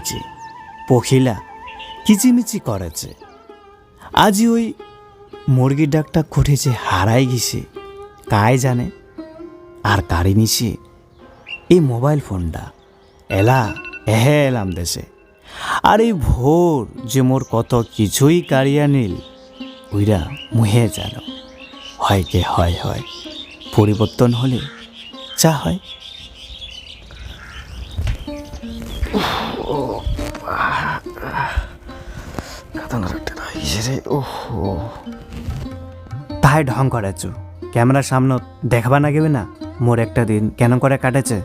হয়েছে। পখিলা কিচিমিচি করেছে। আজি ওই মুরগির ডাকটা খুঁটেছে হারাই গেছে, কায় জানে? আর কারি নিছে এই মোবাইল ফোনটা, এলা, এহে এলাম দেশে। আর এই ভোর যে মোর কত কিছুই কারিয়া নিল, উইরা মুহে জানো। হয় কে হয় হয়। পরিবর্তন হলে যা হয়। তাই ঢং করেছু ক্যামেরার সামনে দেখবা না গেবে না? মোর একটা দিন কেন করে কাটেছে?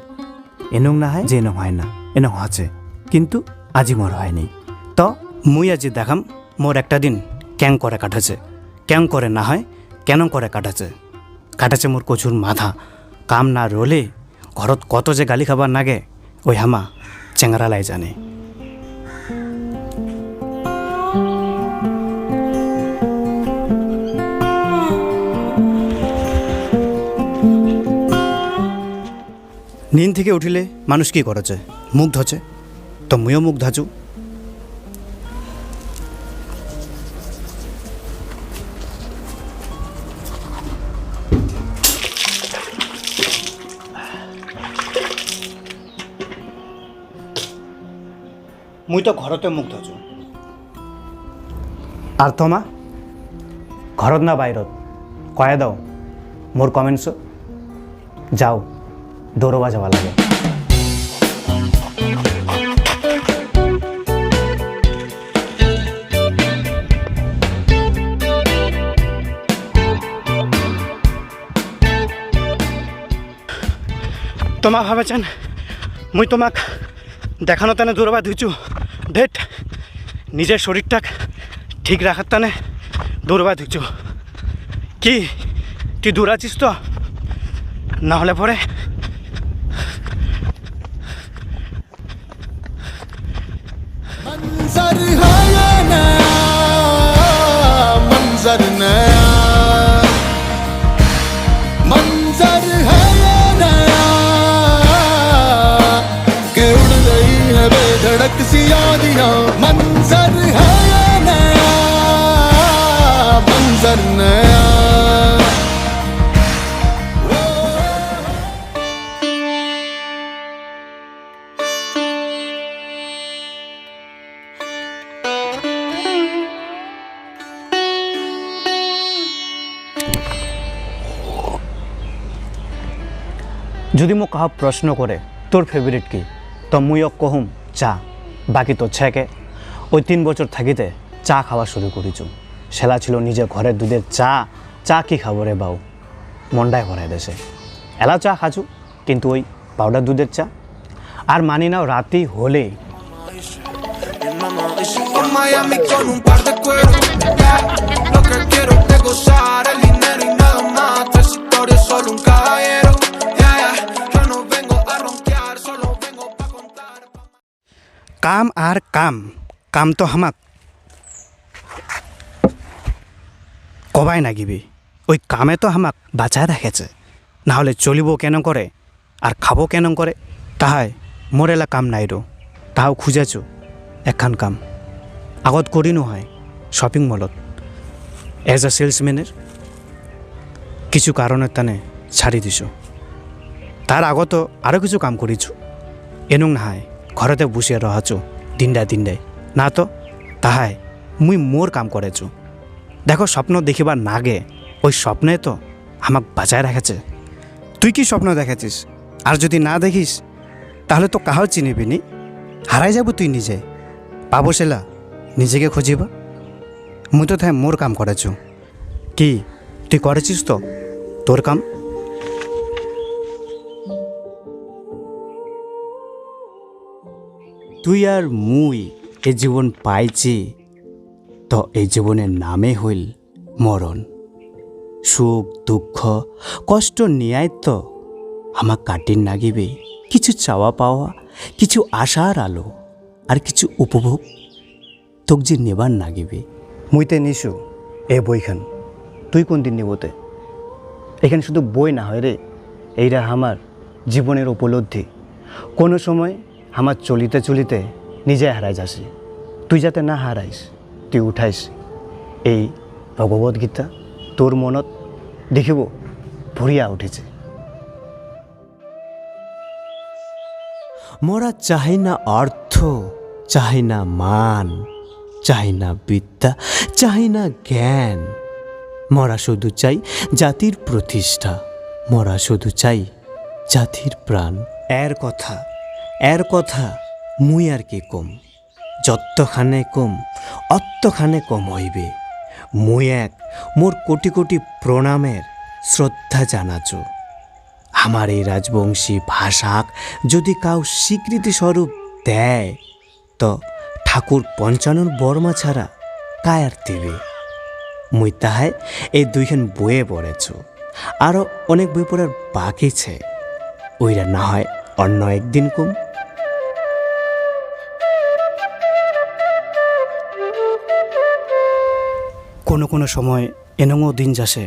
এনং না হয় যে হয় না, এনং হচ্ছে। কিন্তু আজি মোর হয়নি। তো মুই আজি দেখাম, মোর একটা দিন ক্যাং করে কাটেছে। ক্যাং করে না হয়, কেন করে কাটাছে? কাটাছে মোর কচুর মাথা, কাম না রলে, ঘরত কত যে গালি খাবার নাগে, ওই হামা চেঙ্গারালাই জানে। নিন থেকে উঠিলে মানুষ কি করেছে? মুখ ধছে তো মুইও মুখ ধাচু মুই তো ঘৰতে মুখ ধুছো আর তোমা ঘৰত না বাহিৰত কয়ে দাও মোৰ কমেণ্টছ যাও। দৌৰবা যাব লাগে তোমাক ভাবেছেন মুই তোমাক দেখানো তানে দৌড়বা ধুইছু। ধেট নিজের শরীরটাক ঠিক রাখার তানে দৌড়বা ধুইছু। কি, তুই দৌড়াচ্ছিস তো? না হলে পরে riding night যদি মোক কাহ প্রশ্ন করে তোর ফেভারিট কি? তো মুইও কহুম, চা। বাকি তো ছেকে। ওই তিন বছর থাকিতে চা খাওয়া শুরু করেছু সেলা ছিল নিজে ঘরের দুধের চা। চা কি খাব রে বাউ? মন্ডায় ভরায় দেশে এলা চা খাচু কিন্তু ওই পাউডার দুধের চা। আর মানি নাও রাতি caballero. কাম আর কাম কাম তো হামাক। কবাই নাগিবি ওই কামে তো হামাক বাঁচায় রাখেছে। না হলে চলিব কেন করে, আর খাব কেন করে? তাহাই মোর এলা কাম নাই রো তাহাও খুঁজেছো একখান কাম। আগত করিনো হয় শপিং মলত। এজ আ সেলসম্যানের কিছু কারণের টানে ছাড়ি দিছ। তার আগত আরও কিছু কাম করিছো। এনুং নাহাই ঘৰতে বসিয়ে রহাছো দিনদাই দিনদাই না তো, তাহাই, মুই মোর কাম করেছ দেখো, স্বপ্ন দেখিবার নাগে, ওই স্বপ্নে তো আমাক বাঁচায় রেখেছে। তুই কি স্বপ্ন দেখেছিস আর যদি না দেখিস, তাহলে তো কাহাও চিনিবি নি? হারাই যাব তুই নিজে। পাবো সেলা নিজেকে খুঁজিবা। মুই তো তাই মোর কাম করেছ কি, তুই করেছিস তো তোর কাম? তুই আর মুই এ জীবন পাইছি, তো এই জীবনের নামে হইল মরণ। সুখ, দুঃখ, কষ্ট নিয়াই তো আমার কাটির নাগিবে কিছু চাওয়া পাওয়া, কিছু আশার আলো, আর কিছু উপভোগ তোক যে নেবার নাগিবে। মুইতে নিশু এ বইখান। তুই কোন দিন নেবতে এখানে শুধু বই না হয় রে, এইরা আমার জীবনের উপলব্ধি। কোনো সময় আমার চলিতে চলিতে নিজে হারাই যাসি তুই যাতে না হারাইস তুই উঠাইস। এই ভগবত গীতা তোর মনত দেখিব ভরিয়া উঠেছে। মোরা চাই না অর্থ চাই না মান চাই না বিদ্যা চাই না জ্ঞান। মরা শুধু চাই জাতির প্রতিষ্ঠা মরা শুধু চাই জাতির প্রাণ। এর কথা এর কথা মুই আর কি কম? যত্তখানে কম অত্তখানে কম হইবে। মুই এক, মোর কোটি কোটি প্রণামের শ্রদ্ধা জানাচো আমার এই রাজবংশী ভাষাক যদি কাউ স্বীকৃতি স্বরূপ দেয়, তো ঠাকুর পঞ্চানন বর্মা ছাড়া কায়ার দেবে? মুই তাহায় এই দুইখান বইয়ে পড়েছ। আরও অনেক বই পড়ার বাকি ছে ওইরা না হয় অন্য একদিন কম। কোনো কোনো সময় এনেও দিন যাসে,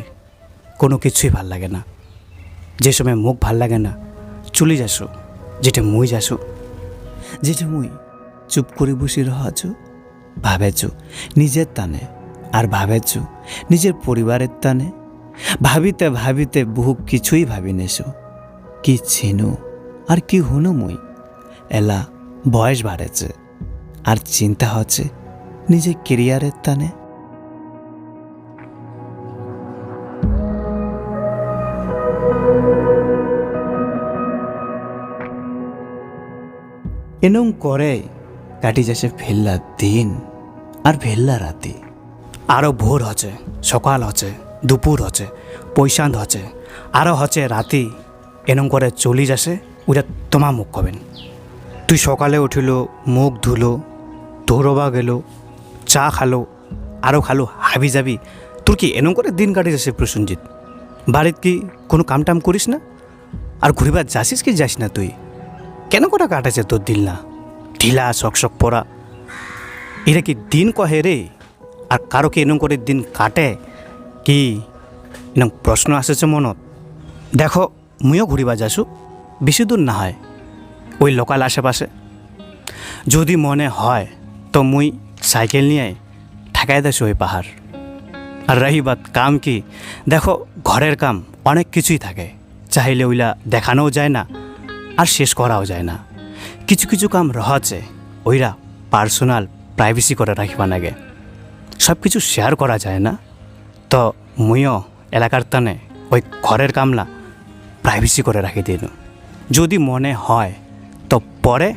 কোনো কিছুই ভালো লাগে না। যে সময় মুখ ভালো লাগে না, চলে যাসো, যেটা মুই যাসো। যেটা মুই চুপ করে বসে রহাছ, ভাবেছ, নিজের টানে আর ভাবেছ, নিজের পরিবারের টানে। ভাবিতে ভাবিতে বহু কিছুই ভাবি নেছো, কি চিনু আর কি হুনু মুই? এলা বয়স বাড়েছে, আর চিন্তা হচ্ছে নিজের কেরিয়ারের টানে। এনং করে কাটি যাচ্ছে ভেল্লা দিন আর ভেল্লা রাতি। আরও ভোর হচ্ছে, সকাল হচ্ছে, দুপুর হচ্ছে পৈশান্ত হচ্ছে আরও হচ্ছে রাতি। এরম করে চলি যাসে ওটা তোমার মুখ কবেন। তুই সকালে উঠিল, মুখ ধুলো, দৌড়বা গেল, চা খালো আরও খালো, হাবি যাবি। তোর কি এরম করে দিন কাটি যাচ্ছে প্রসঞ্জিৎ বাড়িত কি কোনো কাম টাম করিস না? আর ঘুরিবার যাসিস কি যাস না তুই? কেন করে কাটাছে তোর দিল না ঢিলা শক শক পরা। এটা কি দিন কহে রে? আর কারও কি এরকম করে দিন কাটে? কি এরকম প্রশ্ন আসেছে মনত? দেখো, মুইও ঘুরিবা যাসু, বেশি দূর না হয়, ওই লোকাল আশেপাশে। যদি মনে হয়, তো মুই সাইকেল নিয়ে ঠেকাই দেছো ওই পাহাড়। আর রহি বাত কাম কি? দেখো, ঘরের কাম অনেক কিছুই থাকে। চাইলে ওইলা দেখানোও যায় না আর শেষ করাও যায় না। কিছু কিছু কাম রহাছে ওইরা পার্সোনাল প্রাইভেসি করে রাখবা নাগে। সব কিছু শেয়ার করা যায় না। তো মুইও এলাকার তানে ওই ঘরের কামলা প্রাইভেসি করে রাখি দিন। যদি মনে হয়, তো পরে